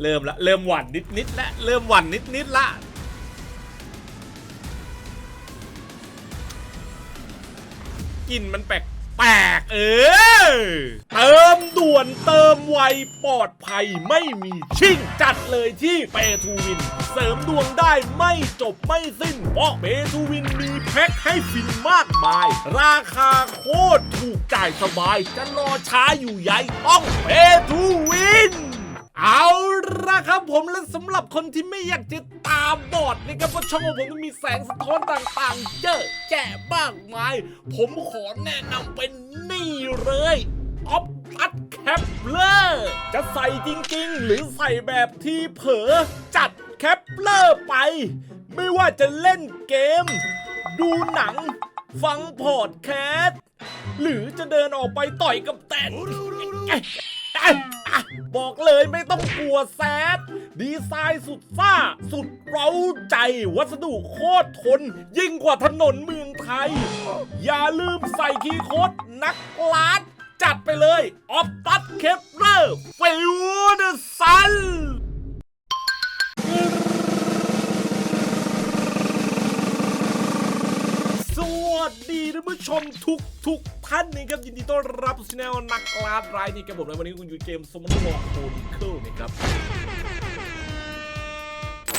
เริ่มละเริ่มหวั่นนิดนิดละเริ่มหวั่นนิดนิดละกลิ่นมันแปลกแปลกเออเติมด่วนเติมไวปลอดภัยไม่มีชิ่งจัดเลยที่เปทูวิน เสริมดวงได้ไม่จบไม่สิ้น เพราะเปทูวินมีแพ็คให้ฟินมากมาย ราคาโคตรถูกจ่ายสบาย จะรอช้าอยู่ใหญ่ต้องเปทูวิน เอาละครับผมและสำหรับคนที่ไม่อยากจะตาบอดนะครับเพราะช่องของผมมันมีแสงสะท้อนต่างๆ เยอะแยะมากมาย ผมขอแนะนำเป็นนี่เลยออฟตัดแคปเลอร์จะใส่จริงๆ หรือใส่แบบที่เผลอจัดแคปเลอร์ไป ไม่ว่าจะเล่นเกม ดูหนัง ฟังพอดแคสต์ หรือจะเดินออกไปต่อยกับแตน บอกเลยไม่ต้องกลัวแซด ดีไซน์สุดซ่า สุดเร้าใจ วัสดุโคตรทน ยิ่งกว่าถนนเมืองไทย อย่าลืมใส่คีย์โค้ดนักลาดจัดไปเลย ออฟตัดเคปเลอร์ฟิวเดอร์ซัน วัสดีท่านผู้ชมทุกทุกท่านนะครับยินดีต้อนรับสู่ช anel นักลาดรายนี่กับผมในวันนี้คุณอยู่เกมสมอนวอร์โคนิเคิลนะครับ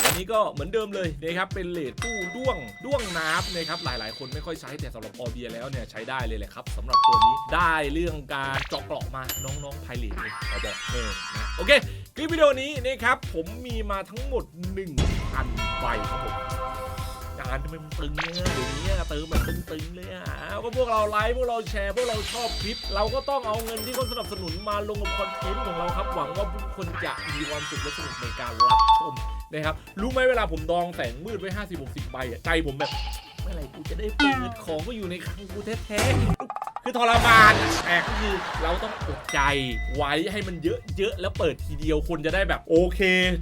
อันนี้ก็เหมือนเดิมเลยนะครับเป็นเลดตู้ด้วงด้วงน้ำนะครับหลายๆ คนไม่ค่อยใช้แต่สำหรับออเบียแล้วเนี่ยใช้ได้เลยแหละครับสำหรับตัวนี้ได้เรื่องการเจาะเกราะมาน้องๆไพลีเลยขอบอกเออนะโอเคคลิปวิดีโอนี้นะครับผมมีมาทั้งหมด 1,000ใบครับผม จานทำไมมันตึงเนี่ยเดี๋ยวนี้เติมแบบตึงๆเลยอะก็พวกเราไลค์พวกเราแชร์พวกเราชอบคลิป เราก็ต้องเอาเงินที่เขาสนับสนุนมาลงกับคอนเทนต์ของเราครับ หวังว่าทุกคนจะมีความสุขและสนุกในการรับชมนะครับรู้ไหมเวลาผมดองแสงมืดไว้ 50 60ใบอะใจผมแบบเมื่อไหร่กูจะได้เปิดของก็อยู่ในคลังกูแท้ๆ คือทรมานแต่ก็คือเราต้องอดใจไว้ให้มันเยอะๆแล้วเปิดทีเดียวคนจะได้แบบโอเค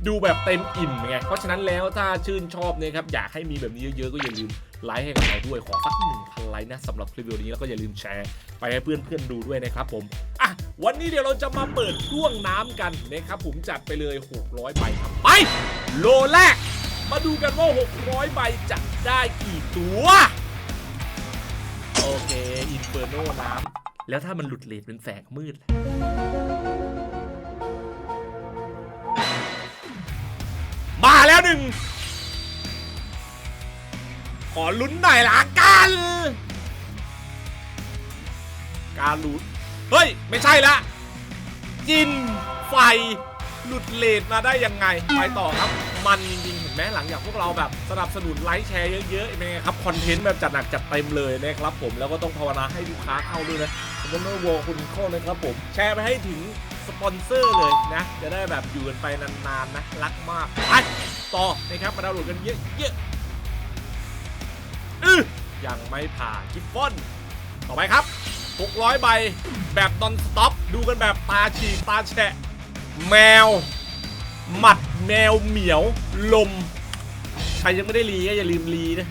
ดูแบบเต็มอิ่มไงเพราะฉะนั้นแล้วถ้าชื่นชอบเนะครับอยากให้มีแบบนี้เยอะๆก็อย่าลืมไลค์ให้กับเราด้วยขอสักหนึ่งพันไลค์นะสำหรับคลิปวิดีโอนี้แล้วก็อย่าลืมแชร์ ไปให้เพื่อนๆดูด้วยนะครับผมอะวันนี้เดี๋ยวเราจะมาเปิดด้วงน้ำกันนะครับผมจัดไปเลย 600ใบครับไปโลแรก มาดูกันว่า 600ใบจะได้กี่ตัว เคอินเฟอร์โนน้ำแล้วถ้ามันหลุดเลทเป็นแสงมืดมาแล้วหนึ่ง ขอลุ้นหน่อยละกัน การหลุด เฮ้ย ไม่ใช่ละ จินไฟ หลุดเลทมาได้ยังไง ไปต่อครับ มันจริงๆเห็นไหมหลังจากพวกเราแบบสนับสนุนไลค์แชร์เยอะๆเป็นไงครับคอนเทนต์แบบจัดหนักจัดเต็มเลยนะครับผมแล้วก็ต้องภาวนาให้ลูกค้าเข้าด้วยนะผมก็ไม่วอคุณเข้านะครับผมแชร์ไปให้ถึงสปอนเซอร์เลยนะ จะได้แบบอยู่กันไปนานๆนะรักมากไปต่อนะครับมาดาวน์โหลดกันเยอะๆอือยังไม่ผ่ากิฟฟอนต่อไปครับ 600 ใบแบบนอนสต็อปดูกันแบบตาฉีกตาแฉะแมว หมัดแมวเหมียวลม ใครยังไม่ได้รีก็อย่าลืมรีนะ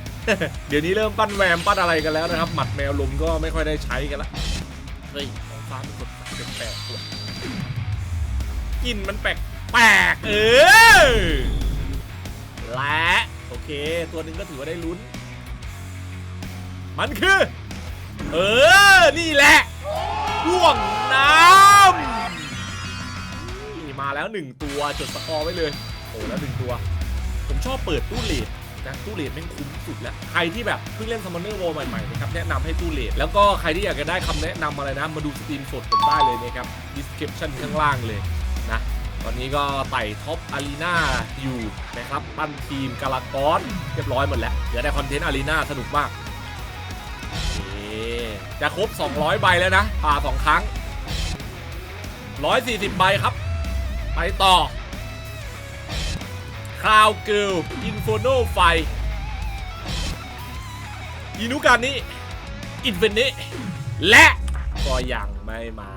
เดี๋ยวนี้เริ่มปั้นแวมปั้นอะไรกันแล้วนะครับ หมัดแมวลมก็ไม่ค่อยได้ใช้กันละ เฮ้ยของฟ้าเป็นคนแปลกๆว่ะกลิ่นมันแปลกแปลกเออ และโอเค ตัวหนึ่งก็ถือว่าได้ลุ้น มันคือ เออ นี่แหละร่วงน้ำ มาแล้วหนึ่งตัวจดสกอร์ไว้เลยโอ้แล้วหนึ่งตัว ผมชอบเปิดตู้เลดนะตู้เลดแม่งคุ้มสุดแล้ว ใครที่แบบเพิ่งเล่นซัมมอนเนอร์โวลใหม่ๆนะครับแนะนำให้ตู้เลดแล้วก็ใครที่อยากจะได้คำแนะนำอะไรนะ มาดูสตรีมสดผมได้เลยนะครับ description ข้างล่างเลยนะตอนนี้ก็ไต่ท็อปอารีนาอยู่นะครับปั้นทีมกาลากอนเรียบร้อยหมดแล้วเดี๋ยวได้คอนเทนต์อารีนาสนุกมากจะครบ 200 ใบแล้วนะผ่าสองครั้ง 140 ใบครับ ไปต่อคราวเกิลอินโฟโนไฟอินุการนี้อินเฟนิและก็ยังไม่มา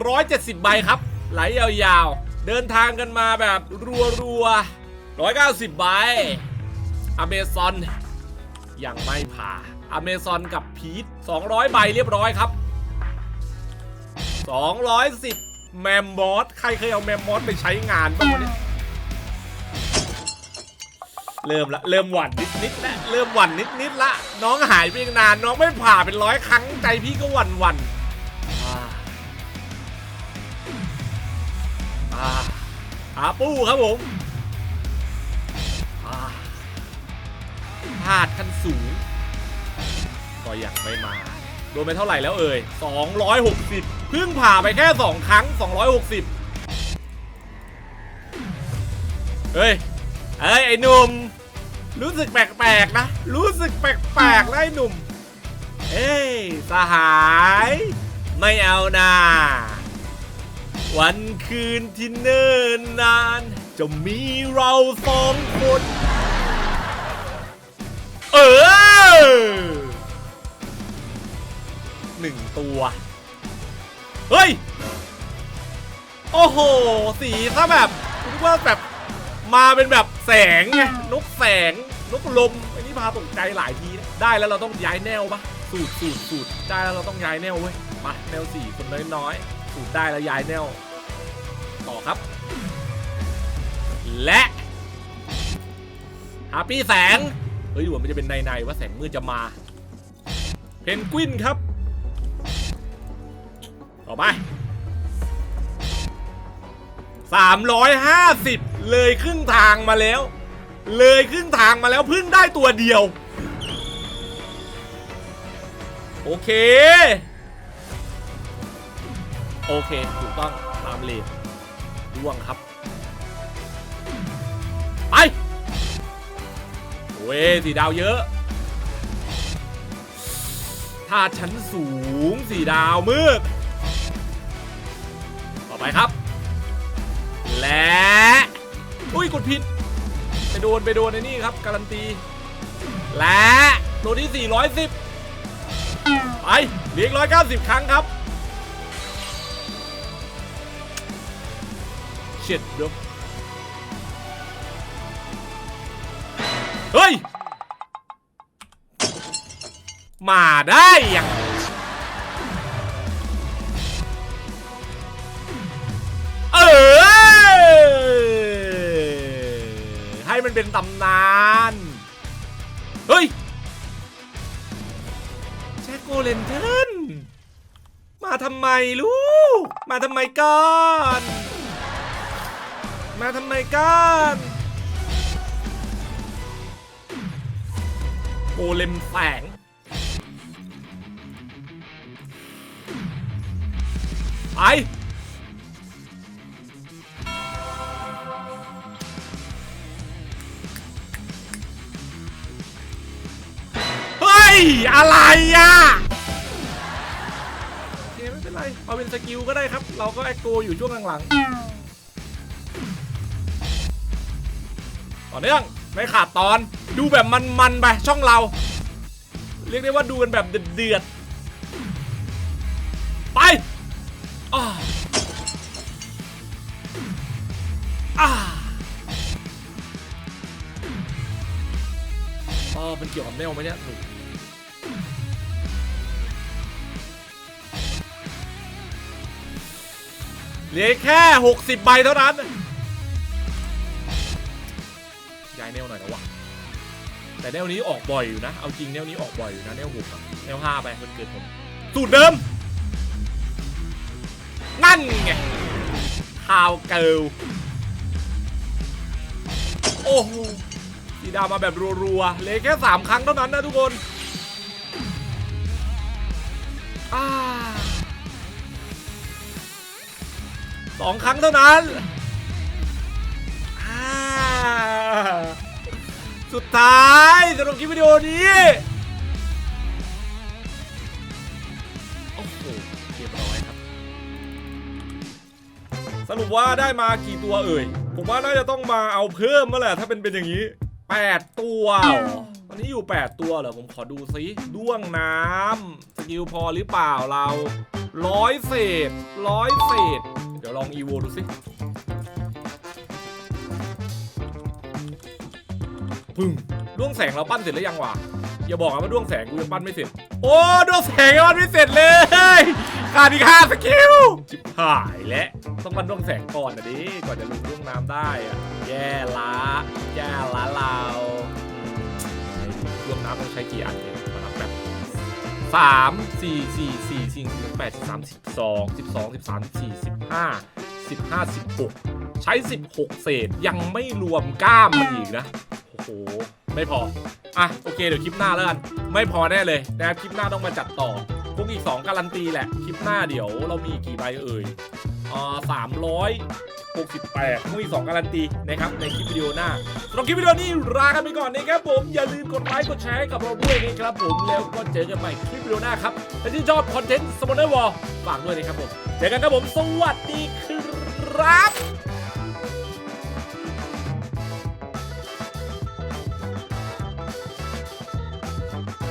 170 ใบครับ ไหลยาวๆ เดินทางกันมาแบบรัวๆ 190 ใบอเมซอนยังไม่ผ่าอเมซอนกับพีท200 ใบเรียบร้อยครับ 210 แมมมอสใครเคยเอาแมมมอสไปใช้งานบ้างวะเนี่ยเริ่มละเริ่มหวั่นนิดนิดละเริ่มหวั่นนิดนิดละ น้องหายไปนานน้องไม่ผ่าเป็นร้อยครั้งใจพี่ก็หวั่นหวั่นอาปู้ครับผมอ่าพลาดขั้นสูง ก็ยังไม่มา ดนไปเท่าไหร่แล้วเอ่ย 260 เพิ่งผ่าไปแค่ 2 ครั้ง 260 เฮ้ยเฮ้ย ไอ้หนุ่ม รู้สึกแปลกๆนะ รู้สึกแปลกๆนะไอ้หนุ่ม เอ้ย สหาย ไม่เอานาวันคืนที่เนิ่นนาน จะมีเราสองคน เออ หนึ่งตัว เฮ้ย โอ้โห สีซะแบบคุณว่าแบบมาเป็นแบบแสงไงนกแสง นกลมอันนี้พาตกใจหลายทีนะได้แล้วเราต้องย้ายแนวปะสูตรสูตรสูตรได้แล้วเราต้องย้ายแนวเว้ยมาแนวสี่คนน้อยๆสูตรได้แล้วย้ายแนวต่อครับ และฮาปี้แสง เฮ้ยดูว่ามันจะเป็นในๆว่าแสงมืดจะมา เพนกวินครับต่อ ไป350 เลยครึ่งทางมาแล้ว เลยครึ่งทางมาแล้วเพิ่งได้ตัวเดียว โอเค โอเค ถูกต้องตามเลนร่วงครับ ไปเว้ยสีดาวเยอะถ้าชั้นสูงสีดาวมืด อไปครับ และ อุ้ยกดผิด ไปโดนไปโดนในนี่ครับ การันตี และตัวที่ 410 ไปเรียก190 ครั้งครับเช็ดเดี๋ยวเฮ้ย มาได้ยัง มันเป็นตำนาน เฮ้ยแจ็คโกเลนเทนมาทำไมลูก มาทำไมก่อนมาทำไมกันโกเลมแสงไป อะไรอะโอเคไม่เป็นไร เอาเป็นสกิลก็ได้ครับ เราก็แอคโกอยู่ช่วงหลังๆต่อเนื่องไม่ขาดตอน ดูแบบมันๆไปช่องเรา เรียกได้ว่าดูกันแบบเดือดๆไปอ้าอ่าอ๋อเป็นเกี่ยวกับแนวไหมเนี่ย เหลือแค่ 60 ใบเท่านั้นย้ายแนวหน่อยนะวะแต่แนวนี้ออกบ่อยอยู่นะ เอาจริงแนวนี้ออกบ่อยอยู่นะแนวหกแนวห้าไปมันเกิดผลสูตรเดิมนั่นไงข่าวเกิลโอ้โหสีดามาแบบรัวๆเหลยแค่สามครั้งเท่านั้นนะทุกคนอ่า สองครั้งเท่านั้นอ่าสุดท้ายสำหรับคลิปวิดีโอนี้ โอ้โหเรียบร้อยครับ สรุปว่าได้มากี่ตัวเอ่ย ผมว่าน่าจะต้องมาเอาเพิ่มมาแหละ ถ้าเป็นเป็นอย่างนี้ 8 ตัวเหรอตอนนี้อยู่ 8 ตัวเหรอ ผมขอดูซิด้วงน้ำสกิลพอหรือเปล่าเราร้อยเศษร้อยเศษเดี๋ยวลองอีโวดูสิพึ่งดวงแสงเราปั้นเสร็จแล้วยังวะอย่าบอกนะว่าดวงแสงกูยังปั้นไม่เสร็จ โอ้ดวงแสงยังปั้นไม่เสร็จเลยขาดอีกห้าสกิลจิบหายแล้วต้องมาด้วงแสงก่อนนะดิก่อนจะลงดวงน้ำได้อะแย่ละแย่ละเราดวงน้ำต้องใช้กี่อันเนี่ย สามสี่สี่สี่สี่สี่แปดสิบสามสิบสองสิบสองสิบสามสิบสี่สิบห้าสิบห้าสิบหกใช้สิบหกเศษยังไม่รวมกล้ามมันอีกนะ โอ้โห ไม่พอ อะ โอเค เดี๋ยวคลิปหน้าแล้วกัน ไม่พอแน่เลยนะครับคลิปหน้าต้องมาจัดต่อคงอีก2การันตีแหละ คลิปหน้าเดี๋ยวเรามีกี่ใบเอ่ยอ่าสามร้อย หกสิบแปดคงอีก2การันตีนะครับในคลิปวิดีโอหน้าสำหรับคลิปวิดีโอนี้ลากันไปก่อนนะครับผมอย่าลืมกดไลค์กดแชร์ให้กับเราด้วยนะครับผมแล้วก็เจอกันใหม่คลิปวิดีโอหน้าครับถ้าที่ชอบคอนเทนต์สมอนเนอร์วอลฝากด้วยนะครับผมเจอกันครับผมสวัสดีครับ